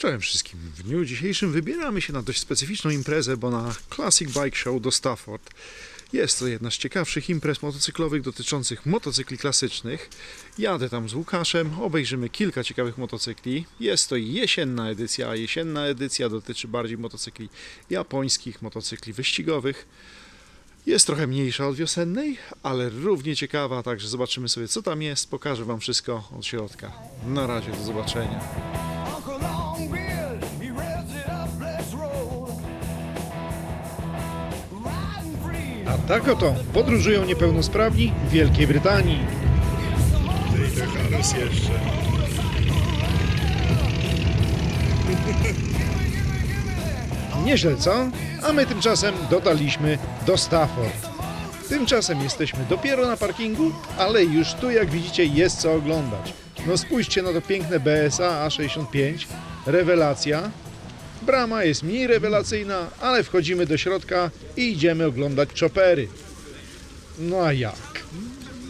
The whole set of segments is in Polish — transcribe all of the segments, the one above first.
Czołem wszystkim. W dniu dzisiejszym wybieramy się na dość specyficzną imprezę, bo na Classic Bike Show do Stafford. Jest to jedna z ciekawszych imprez motocyklowych dotyczących motocykli klasycznych. Jadę tam z Łukaszem, obejrzymy kilka ciekawych motocykli. Jest to jesienna edycja, a jesienna edycja dotyczy bardziej motocykli japońskich, motocykli wyścigowych. Jest trochę mniejsza od wiosennej, ale równie ciekawa, także zobaczymy sobie co tam jest. Pokażę Wam wszystko od środka. Na razie, do zobaczenia. A tak oto podróżują niepełnosprawni w Wielkiej Brytanii. Nieźle, co? A my tymczasem dodaliśmy do Stafford. Tymczasem jesteśmy dopiero na parkingu, ale już tu, jak widzicie, jest co oglądać. No spójrzcie na to piękne BSA A65. Rewelacja. Brama jest mniej rewelacyjna, ale wchodzimy do środka i idziemy oglądać chopery. No a jak?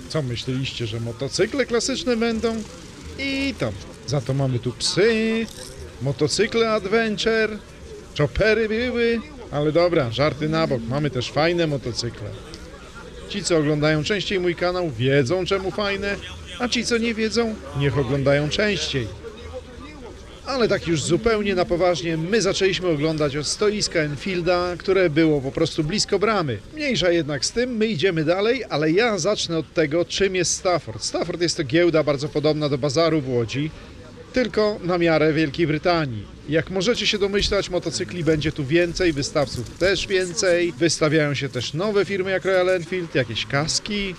Co myśleliście, że motocykle klasyczne będą? I tam. Za to mamy tu psy, motocykle adventure, chopery były, ale dobra, żarty na bok, mamy też fajne motocykle. Ci, co oglądają częściej mój kanał, wiedzą czemu fajne, a ci, co nie wiedzą, niech oglądają częściej. Ale tak już zupełnie na poważnie, my zaczęliśmy oglądać od stoiska Enfielda, które było po prostu blisko bramy. Mniejsza jednak z tym, my idziemy dalej, ale ja zacznę od tego, czym jest Stafford. Stafford jest to giełda bardzo podobna do bazaru w Łodzi, tylko na miarę Wielkiej Brytanii. Jak możecie się domyślać, motocykli będzie tu więcej, wystawców też więcej. Wystawiają się też nowe firmy jak Royal Enfield, jakieś kaski,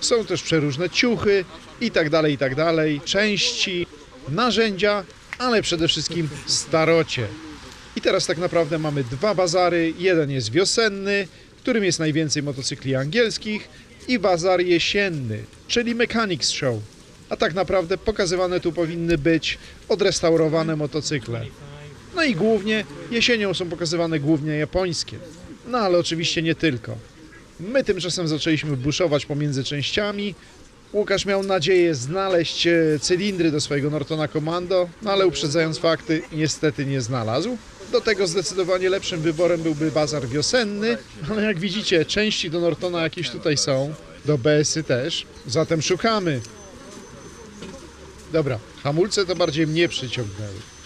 są też przeróżne ciuchy i tak dalej, i tak dalej, części, narzędzia, ale przede wszystkim starocie. I teraz tak naprawdę mamy dwa bazary. Jeden jest wiosenny, w którym jest najwięcej motocykli angielskich i bazar jesienny, czyli Mechanics Show. A tak naprawdę pokazywane tu powinny być odrestaurowane motocykle. No i głównie jesienią są pokazywane głównie japońskie. No ale oczywiście nie tylko. My tymczasem zaczęliśmy buszować pomiędzy częściami. Łukasz miał nadzieję znaleźć e, cylindry do swojego Nortona Commando, no ale uprzedzając fakty, niestety nie znalazł. Do tego zdecydowanie lepszym wyborem byłby bazar wiosenny, ale jak widzicie, części do Nortona jakieś tutaj są, do BS-y też, zatem szukamy. Dobra, hamulce to bardziej mnie przyciągnęły.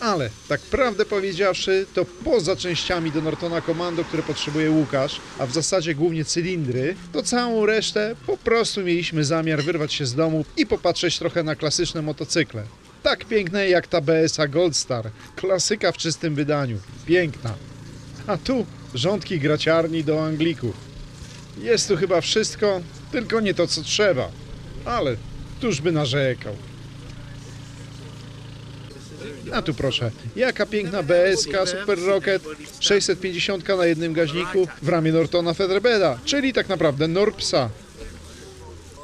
Ale, tak prawdę powiedziawszy, to poza częściami do Nortona Commando, które potrzebuje Łukasz, a w zasadzie głównie cylindry, to całą resztę po prostu mieliśmy zamiar wyrwać się z domu i popatrzeć trochę na klasyczne motocykle. Tak piękne jak ta BSA Goldstar, klasyka w czystym wydaniu. Piękna. A tu rządki graciarni do Anglików. Jest tu chyba wszystko, tylko nie to co trzeba. Ale któż by narzekał? A tu proszę, jaka piękna BSK Super Rocket 650 na jednym gaźniku w ramie Nortona Featherbeda, czyli tak naprawdę Norpsa.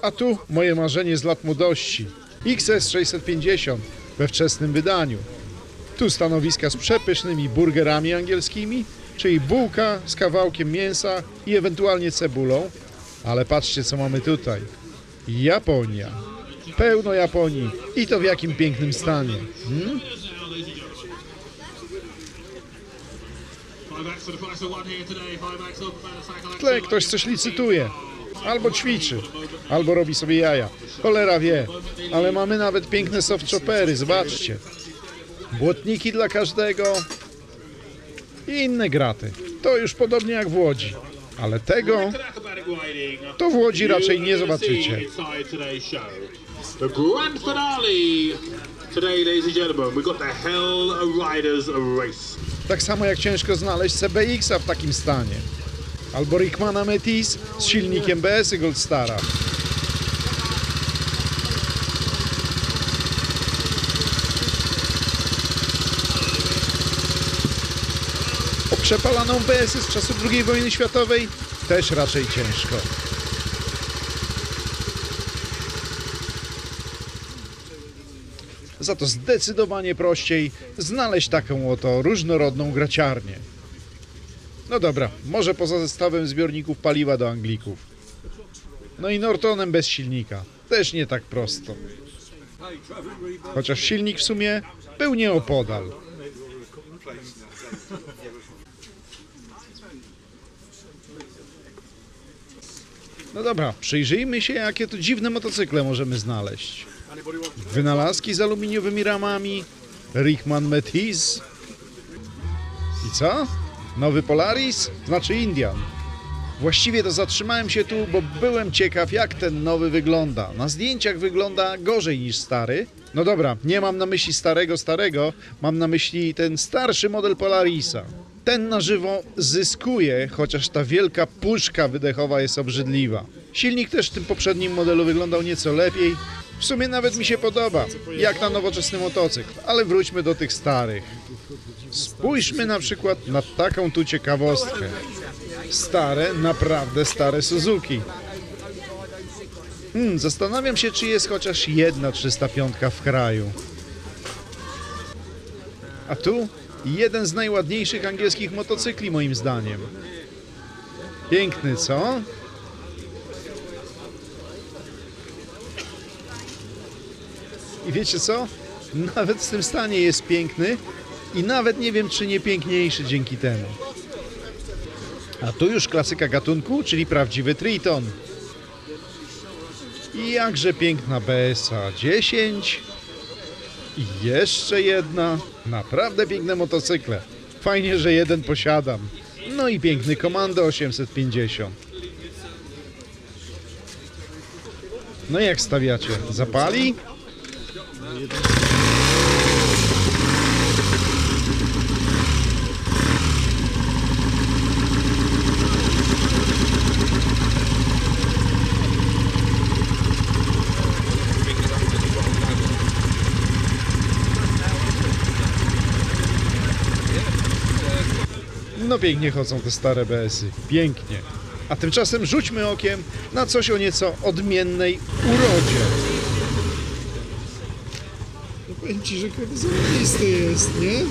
A tu moje marzenie z lat młodości. XS 650 we wczesnym wydaniu. Tu stanowiska z przepysznymi burgerami angielskimi, czyli bułka z kawałkiem mięsa i ewentualnie cebulą. Ale patrzcie co mamy tutaj. Japonia. Pełno Japonii i to w jakim pięknym stanie. Hmm? W tle ktoś coś licytuje. Albo ćwiczy, albo robi sobie jaja. Cholera wie. Ale mamy nawet piękne soft chopery, zobaczcie. Błotniki dla każdego i inne graty. To już podobnie jak w Łodzi. Ale tego To w Łodzi raczej nie zobaczycie. The grand finale today, ladies and gentlemen. We've got the Hell Riders race. Tak samo jak ciężko znaleźć CBX-a w takim stanie. Albo Rickmana Metis z silnikiem BS-y Goldstara. O przepalaną BS-y z czasu II wojny światowej też raczej ciężko. Za to zdecydowanie prościej znaleźć taką oto różnorodną graciarnię. No dobra, może poza zestawem zbiorników paliwa do Anglików. No i Nortonem bez silnika. Też nie tak prosto. Chociaż silnik w sumie był nieopodal. No dobra, przyjrzyjmy się, jakie tu dziwne motocykle możemy znaleźć. Wynalazki z aluminiowymi ramami, Rickman Metis. I co? Nowy Polaris? Znaczy Indian. Właściwie to zatrzymałem się tu, bo byłem ciekaw, jak ten nowy wygląda. Na zdjęciach wygląda gorzej niż stary. No dobra, nie mam na myśli starego, starego, mam na myśli ten starszy model Polarisa. Ten na żywo zyskuje, chociaż ta wielka puszka wydechowa jest obrzydliwa. Silnik też w tym poprzednim modelu wyglądał nieco lepiej. W sumie nawet mi się podoba, jak na nowoczesny motocykl, ale wróćmy do tych starych. Spójrzmy na przykład na taką tu ciekawostkę. Stare, naprawdę stare Suzuki. Hmm, zastanawiam się, czy jest chociaż jedna 305 w kraju. A tu jeden z najładniejszych angielskich motocykli moim zdaniem. Piękny, co? I wiecie co? Nawet w tym stanie jest piękny i nawet nie wiem, czy nie piękniejszy dzięki temu. A tu już klasyka gatunku, czyli prawdziwy Triton. I jakże piękna BSA 10. I jeszcze jedna. Naprawdę piękne motocykle. Fajnie, że jeden posiadam. No i piękny Komando 850. No jak stawiacie? Zapali? No pięknie chodzą te stare BS-y. Pięknie. A tymczasem rzućmy okiem na coś o nieco odmiennej urodzie. No powiem ci, że zajebisty jest, nie?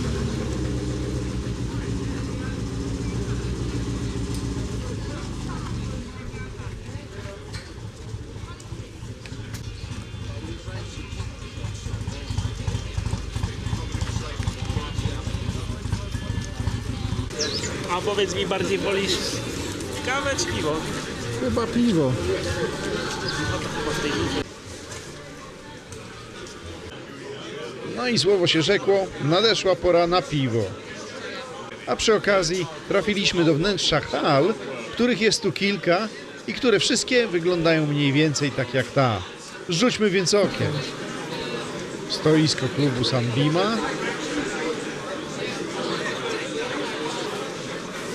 A powiedz mi, bardziej wolisz kawę czy piwo? Chyba piwo. No i słowo się rzekło, nadeszła pora na piwo. A przy okazji trafiliśmy do wnętrza hal, których jest tu kilka i które wszystkie wyglądają mniej więcej tak jak ta. Rzućmy więc okiem. Stoisko klubu Sambima.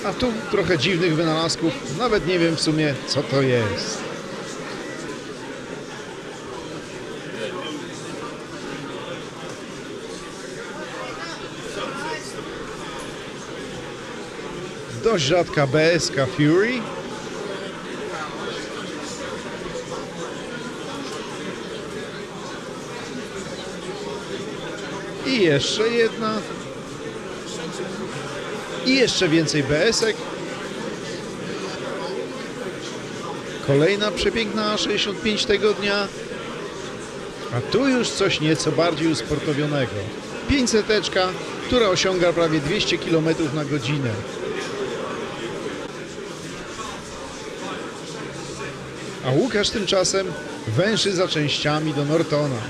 A tu trochę dziwnych wynalazków, nawet nie wiem w sumie co to jest. Dość rzadka BSK Fury. I jeszcze jedna. I jeszcze więcej BS-ek. Kolejna przepiękna 65 tego dnia. A tu już coś nieco bardziej usportowionego. 500, która osiąga prawie 200 km na godzinę. A Łukasz tymczasem węszy za częściami do Nortona.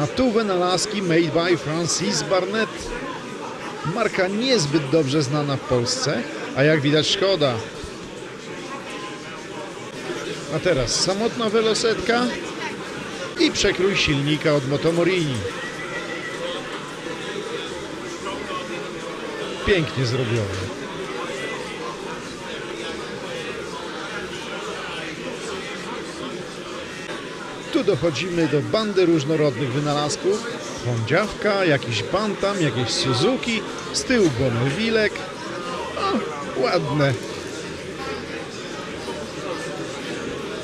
A tu wynalazki made by Francis Barnett. Marka niezbyt dobrze znana w Polsce, a jak widać szkoda. A teraz samotna welosetka i przekrój silnika od Motomorini. Pięknie zrobione. Tu dochodzimy do bandy różnorodnych wynalazków. Pądziawka, jakiś bantam, jakieś Suzuki, z tyłu Bonnevillek. O, ładne.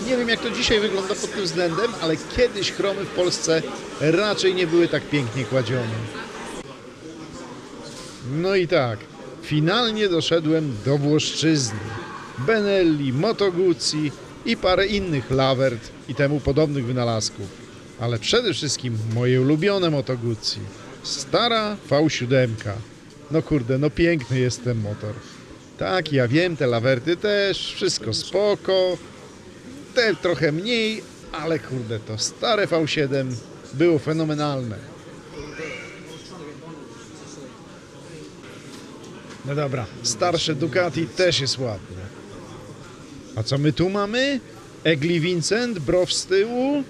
Nie wiem jak to dzisiaj wygląda pod tym względem, ale kiedyś chromy w Polsce raczej nie były tak pięknie kładzione. No i tak, finalnie doszedłem do Włoszczyzny. Benelli, Moto Guzzi i parę innych Lavert i temu podobnych wynalazków. ale przede wszystkim moje ulubione Moto Guzzi. Stara V7. No kurde, no piękny jest ten motor. Tak, ja wiem, te lawerty też, wszystko spoko. Te trochę mniej, ale kurde, to stare V7 było fenomenalne. No dobra, starsze Ducati też jest ładne. A co my tu mamy? Egli Vincent, Brow z tyłu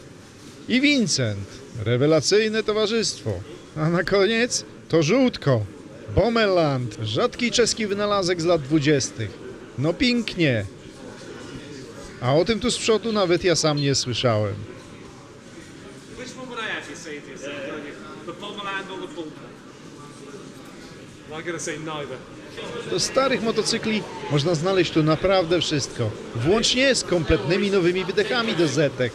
i Vincent. Rewelacyjne towarzystwo. A na koniec to żółtko. Bomeland, rzadki czeski wynalazek z lat dwudziestych. No pięknie. A o tym tu z przodu nawet ja sam nie słyszałem. Bullpen? I'm gonna say neither. Do starych motocykli można znaleźć tu naprawdę wszystko. Włącznie z kompletnymi nowymi wydechami do zetek.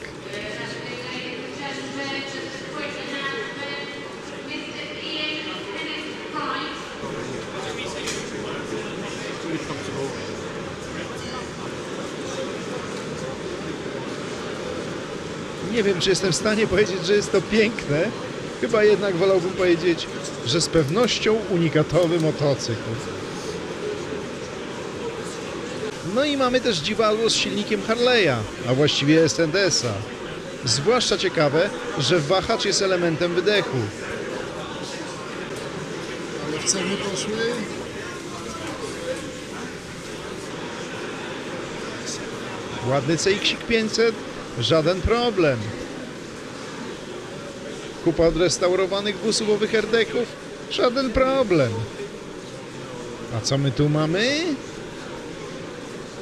Nie wiem, czy jestem w stanie powiedzieć, że jest to piękne. Chyba jednak wolałbym powiedzieć, że z pewnością unikatowy motocykl. No i mamy też dziwadło z silnikiem Harley'a, a właściwie SNDS-a. Zwłaszcza ciekawe, że wahacz jest elementem wydechu. Ale w ceny poszły? Ładny CX 500? Żaden problem. Kupa odrestaurowanych dwusuwowych RD-ków? Żaden problem. A co my tu mamy?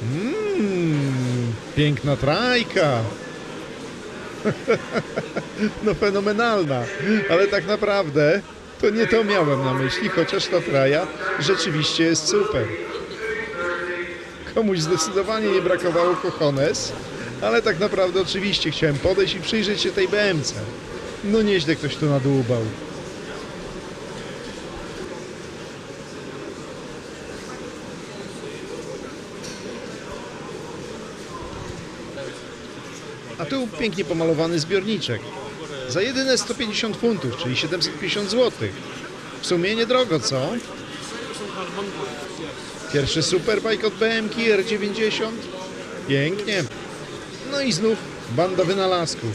Mmm, piękna trajka. no fenomenalna, ale tak naprawdę to nie to miałem na myśli, chociaż ta traja rzeczywiście jest super. Komuś zdecydowanie nie brakowało kochones, ale tak naprawdę oczywiście chciałem podejść i przyjrzeć się tej BMC. No nieźle ktoś tu nadłubał. Tu pięknie pomalowany zbiorniczek. Za jedyne 150 funtów, czyli 750 zł. W sumie niedrogo, co? Pierwszy superbike od BMK R90. Pięknie. No i znów banda wynalazków.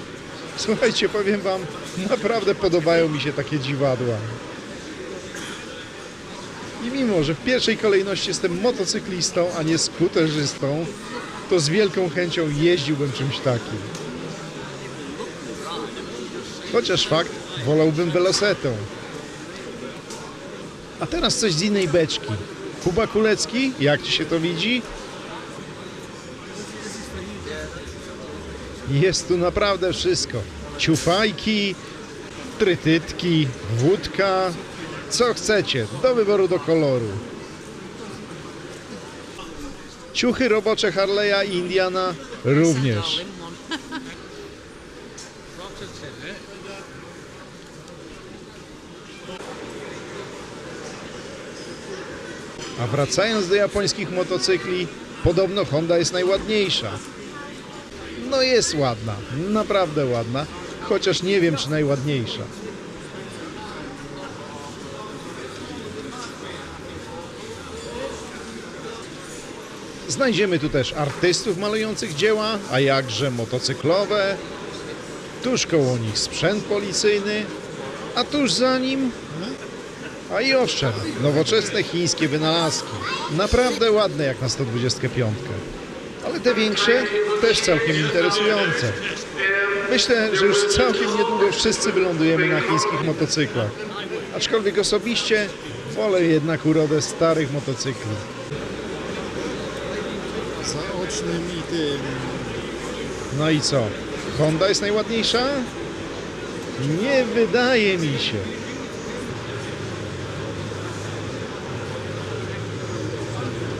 Słuchajcie, powiem wam, naprawdę podobają mi się takie dziwadła. I mimo, że w pierwszej kolejności jestem motocyklistą, a nie skuterzystą, to z wielką chęcią jeździłbym czymś takim. Chociaż fakt, wolałbym velosetą. A teraz coś z innej beczki. Kuba Kulecki, jak ci się to widzi? Jest tu naprawdę wszystko. Ciufajki, trytytki, wódka, co chcecie, do wyboru do koloru. Ciuchy robocze Harley'a i Indiana również. A wracając do japońskich motocykli, podobno Honda jest najładniejsza. No jest ładna, naprawdę ładna, chociaż nie wiem czy najładniejsza. Znajdziemy tu też artystów malujących dzieła, a jakże motocyklowe. Tuż koło nich sprzęt policyjny, a tuż za nim a i owszem, nowoczesne chińskie wynalazki. Naprawdę ładne jak na 125. Ale te większe też całkiem interesujące. Myślę, że już całkiem niedługo wszyscy wylądujemy na chińskich motocyklach. Aczkolwiek osobiście wolę jednak urodę starych motocykli. Zaocznym i tym. No i co? Honda jest najładniejsza? Nie wydaje mi się.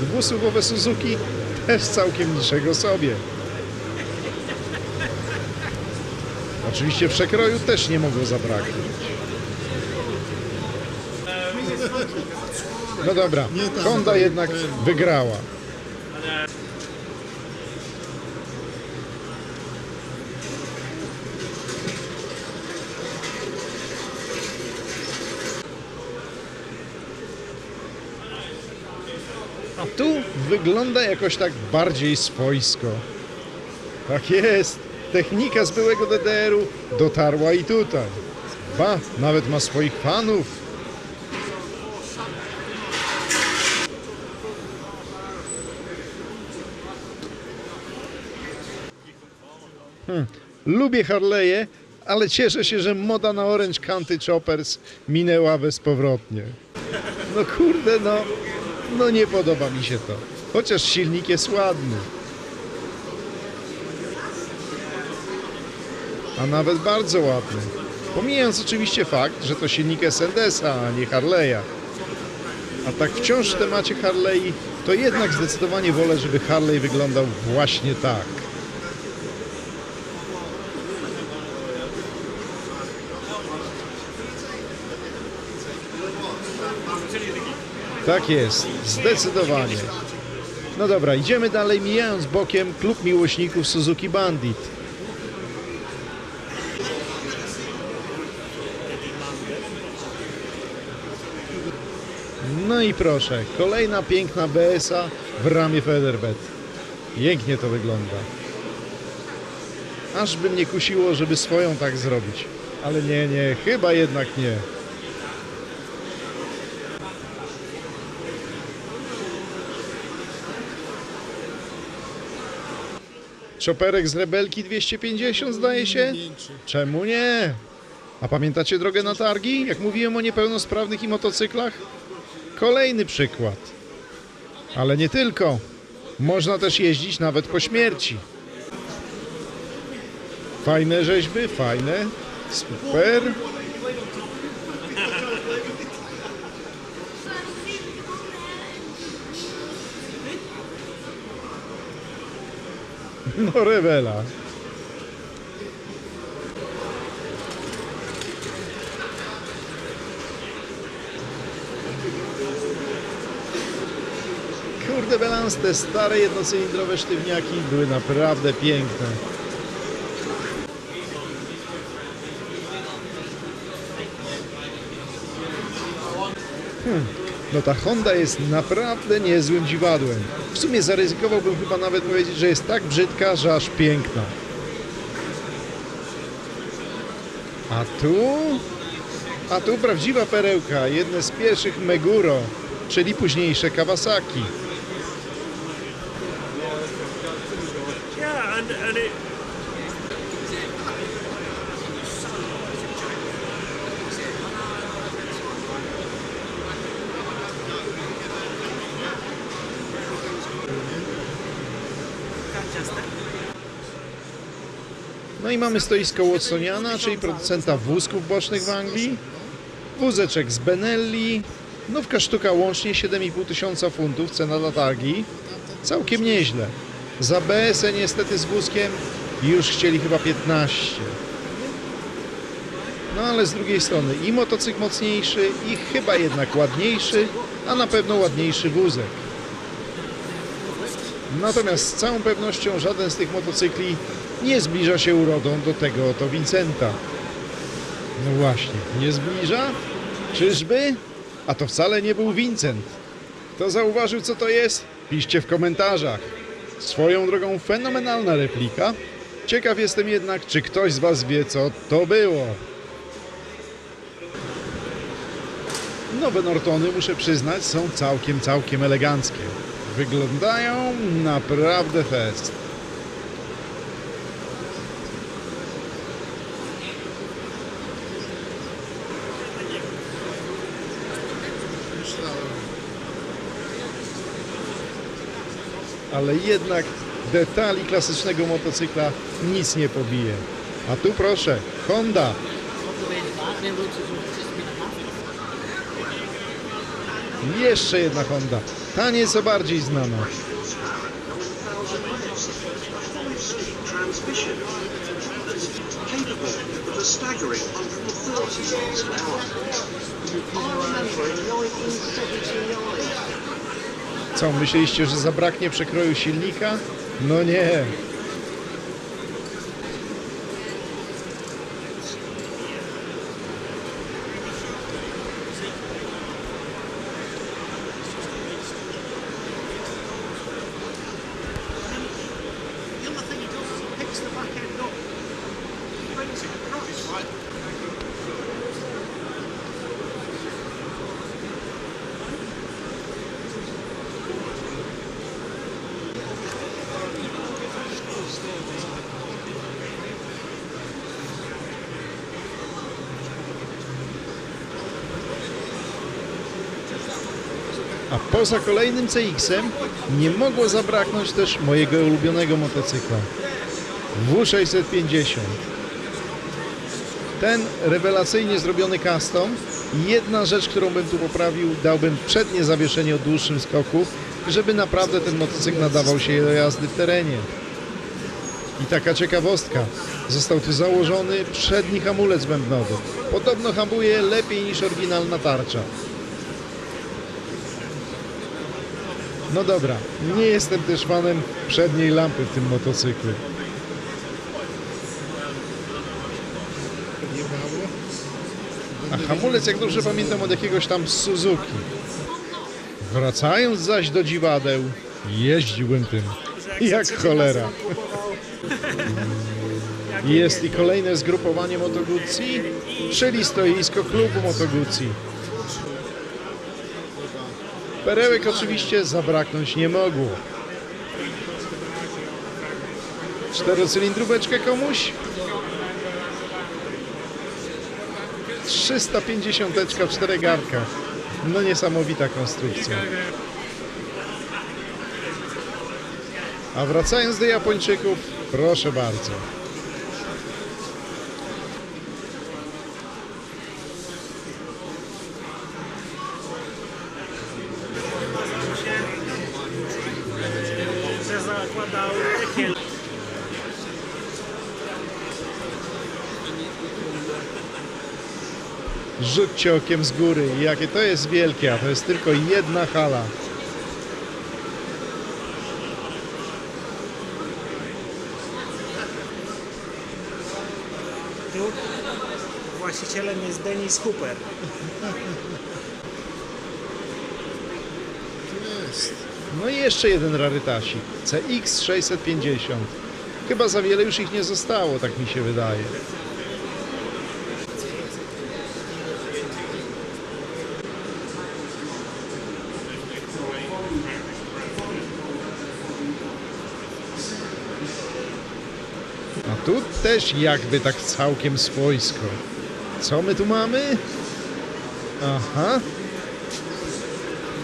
Dwusuwowe Suzuki też całkiem niczego sobie. Oczywiście przekroju też nie mogło zabraknąć. No dobra, Honda jednak wygrała. A tu wygląda jakoś tak bardziej swojsko. Tak jest. Technika z byłego DDR-u dotarła i tutaj. Ba, nawet ma swoich fanów. Hmm. Lubię Harley'e, ale cieszę się, że moda na Orange County Choppers minęła bezpowrotnie. No kurde, no, no nie podoba mi się to. Chociaż silnik jest ładny. A nawet bardzo ładny. Pomijając oczywiście fakt, że to silnik SNDS-a, a nie Harley'a. A tak wciąż w temacie Harley, to jednak zdecydowanie wolę, żeby Harley wyglądał właśnie tak. Tak jest, zdecydowanie. No dobra, idziemy dalej, mijając bokiem klub miłośników Suzuki Bandit. No i proszę, kolejna piękna BSA w ramie Federbet. Pięknie to wygląda. Aż by mnie kusiło, żeby swoją tak zrobić. Ale nie, nie, chyba jednak nie. Czoperek z Rebelki 250 zdaje się? Czemu nie? A pamiętacie drogę na targi? Jak mówiłem o niepełnosprawnych i motocyklach? Kolejny przykład. Ale nie tylko. Można też jeździć nawet po śmierci. Fajne rzeźby, fajne. Super. No rewela. Kurde balans, te stare jednocylindrowe sztywniaki były naprawdę piękne. No ta Honda jest naprawdę niezłym dziwadłem. W sumie zaryzykowałbym chyba nawet powiedzieć, że jest tak brzydka, że aż piękna. A tu? A tu prawdziwa perełka, jedne z pierwszych Meguro, czyli późniejsze Kawasaki. Yeah, and, and it, No i mamy stoisko Watsoniana, czyli producenta wózków bocznych w Anglii. Wózeczek z Benelli. Nówka sztuka łącznie 7,5 tysiąca funtów, cena dla targi. Całkiem nieźle. Za BS-e niestety z wózkiem już chcieli chyba 15. No ale z drugiej strony i motocykl mocniejszy, i chyba jednak ładniejszy, a na pewno ładniejszy wózek. Natomiast z całą pewnością żaden z tych motocykli nie zbliża się urodą do tego oto Vincenta. No właśnie, nie zbliża? Czyżby? A to wcale nie był Vincent. Kto zauważył, co to jest? Piszcie w komentarzach. Swoją drogą fenomenalna replika. Ciekaw jestem jednak, czy ktoś z Was wie, co to było. Nowe Nortony, muszę przyznać, są całkiem, całkiem eleganckie. Wyglądają naprawdę fest. Ale jednak detali klasycznego motocykla nic nie pobije. A tu proszę, Honda. Jeszcze jedna Honda, ta nieco bardziej znana. Co, myśleliście, że zabraknie przekroju silnika? No nie. Poza kolejnym CX-em nie mogło zabraknąć też mojego ulubionego motocykla W650. Ten rewelacyjnie zrobiony custom. Jedna rzecz, którą bym tu poprawił, dałbym przednie zawieszenie o dłuższym skoku, żeby naprawdę ten motocykl nadawał się do jazdy w terenie. I taka ciekawostka. Został tu założony przedni hamulec bębnowy. Podobno hamuje lepiej niż oryginalna tarcza. No dobra, nie jestem też fanem przedniej lampy w tym motocyklu. A hamulec, jak dobrze pamiętam, od jakiegoś tam Suzuki. Wracając zaś do dziwadeł, jeździłbym tym jak cholera. Jest i kolejne zgrupowanie Moto Guzzi, czyli stoisko klubu Moto Guzzi. Perełek oczywiście zabraknąć nie mogło. Czterocylindróweczkę komuś? 350 w czterech garnkach. No niesamowita konstrukcja. A wracając do Japończyków, proszę bardzo. Rzućcie okiem z góry, jakie to jest wielkie, a to jest tylko jedna hala. Tu właścicielem jest Dennis Hooper. No i jeszcze jeden rarytasik, CX650. Chyba za wiele już ich nie zostało, tak mi się wydaje. Też jakby tak całkiem swojsko. Co my tu mamy? Aha.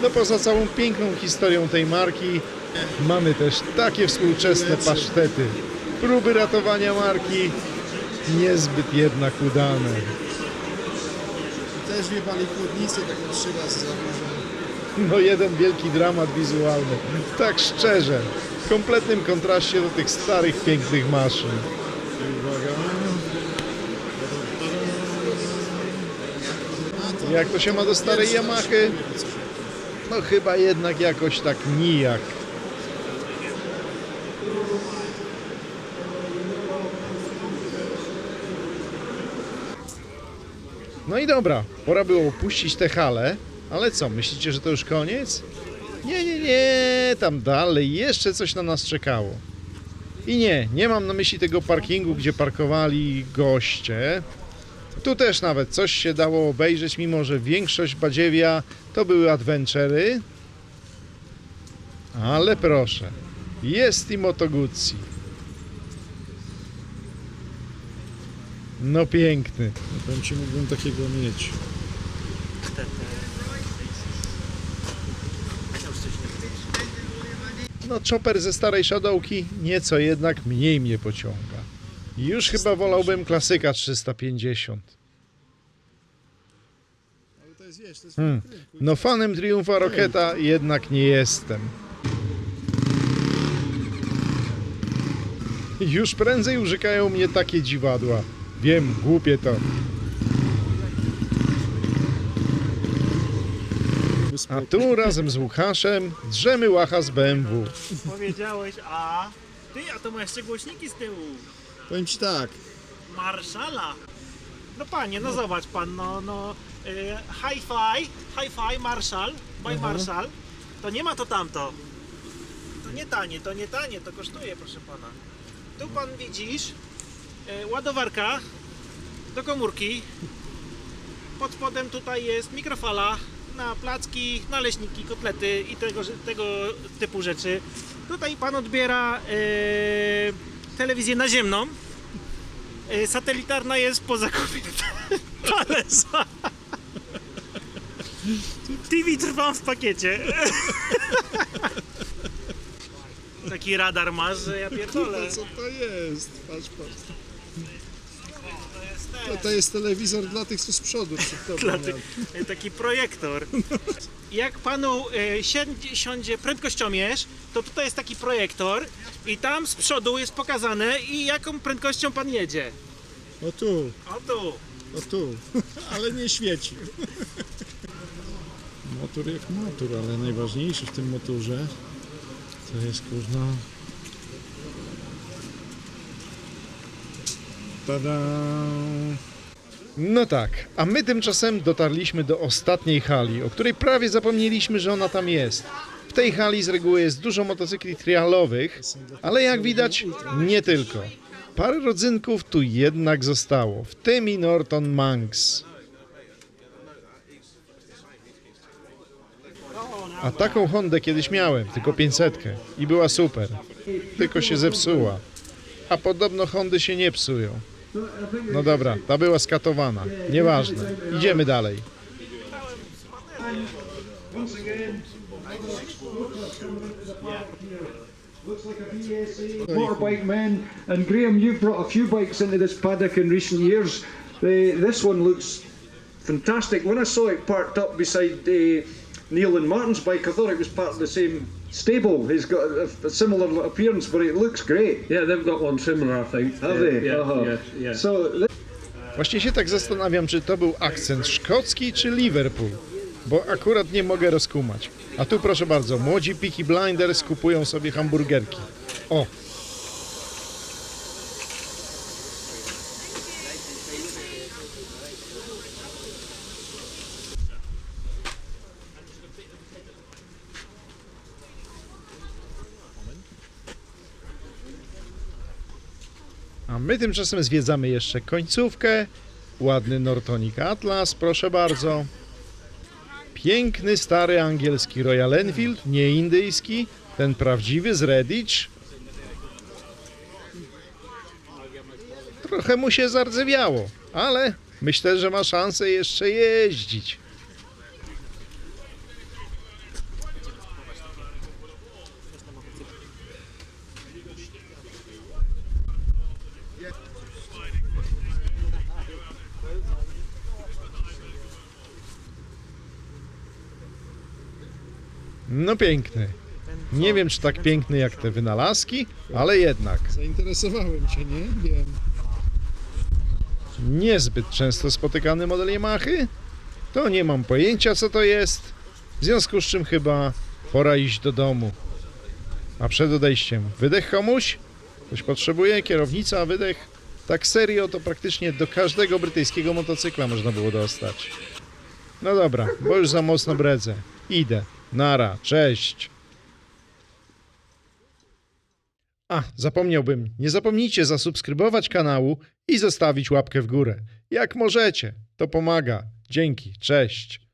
No poza całą piękną historią tej marki mamy też takie współczesne pasztety. Próby ratowania marki niezbyt jednak udane. Też wie pan i chłodnicy tak trzy razy. No jeden wielki dramat wizualny. Tak szczerze. W kompletnym kontraście do tych starych, pięknych maszyn. Jak to się ma do starej Yamahy? No chyba jednak jakoś tak nijak. No i dobra, pora było opuścić tę halę, ale co, myślicie, że to już koniec? Nie, nie, nie, tam dalej, jeszcze coś na nas czekało. I nie, nie mam na myśli tego parkingu, gdzie parkowali goście. Tu też nawet coś się dało obejrzeć, mimo że większość badziewia to były adventury. Ale proszę, jest i Moto Guzzi. No piękny. Powiem ci, mógłbym takiego mieć. No chopper ze starej Shadowki nieco jednak mniej mnie pociąga. Już chyba wolałbym klasyka 350. Ale to jest, wiesz, to jest Hmm. No fanem Triumfa Rocketa jednak nie jestem. Już prędzej użykają mnie takie dziwadła. Wiem, głupie to. A tu razem z Łukaszem drzemy łacha z BMW. Powiedziałeś, a ty, a to ma jeszcze głośniki z tyłu. Powiem ci tak, Marszala. No panie, no zobacz pan, no, no, y, hi-fi, hi-fi, Marshall, by Marshall, to nie ma to tamto. To nie tanie, to nie tanie, to kosztuje, proszę pana. Tu pan widzisz, y, ładowarka do komórki. Pod spodem tutaj jest mikrofala na placki, naleśniki, kotlety i tego, tego typu rzeczy. Tutaj pan odbiera y, telewizję naziemną. Y, Satelitarna jest po zakupie Talesa. TV trwam w pakiecie. Taki radar masz, że ja pierdolę. Co to jest? Patrz, patrz. To. To, jest telewizor dla tych, co z przodu. Dla ty-. Taki projektor. Jak panu e, siądzie, siądzie prędkościomierz, to tutaj jest taki projektor i tam z przodu jest pokazane i jaką prędkością pan jedzie. O tu, O tu. o tu. Ale nie świeci. Motor jak motor, ale najważniejszy w tym motorze to jest kurna. Tada! No tak, a my tymczasem dotarliśmy do ostatniej hali, o której prawie zapomnieliśmy, że ona tam jest. W tej hali z reguły jest dużo motocykli trialowych, ale jak widać nie tylko. Parę rodzynków tu jednak zostało, w tym i Norton Manx. A taką Hondę kiedyś miałem, tylko 500 i była super. Tylko się zepsuła. A podobno Hondy się nie psują. No dobra, ta była skatowana. Nieważne. Idziemy dalej. motorbike men, and Graham, you've brought a few bikes into this paddock in recent years. Uh, this one looks fantastic. When I saw it parked up beside uh, Neil and Martin's bike, I thought it was part of the same stable. He's got a, a similar appearance, but it looks great. Yeah, they've got one similar, I think. Have they? Yeah, Uh-huh. yeah, yeah. So Właśnie się tak zastanawiam, czy to był akcent szkocki czy Liverpool, bo akurat nie mogę rozkumać. A tu proszę bardzo, młodzi Peaky Blinders kupują sobie hamburgerki. O, my tymczasem zwiedzamy jeszcze końcówkę. Ładny Nortonik Atlas, proszę bardzo. Piękny, stary angielski Royal Enfield, nie indyjski, ten prawdziwy z Redditch. Trochę mu się zardzewiało, ale myślę, że ma szansę jeszcze jeździć. No piękny. Nie wiem, czy tak piękny jak te wynalazki, ale jednak. Zainteresowałem cię, nie? Wiem. niezbyt często spotykany model Yamahy? To nie mam pojęcia, co to jest. W związku z czym chyba pora iść do domu. A przed odejściem, wydech komuś? Ktoś potrzebuje? Kierownica, wydech? Tak serio, to praktycznie do każdego brytyjskiego motocykla można było dostać. No dobra, bo już za mocno bredzę. Idę. Nara, cześć. A, zapomniałbym. Nie zapomnijcie zasubskrybować kanału i zostawić łapkę w górę. Jak możecie, to pomaga. Dzięki, cześć.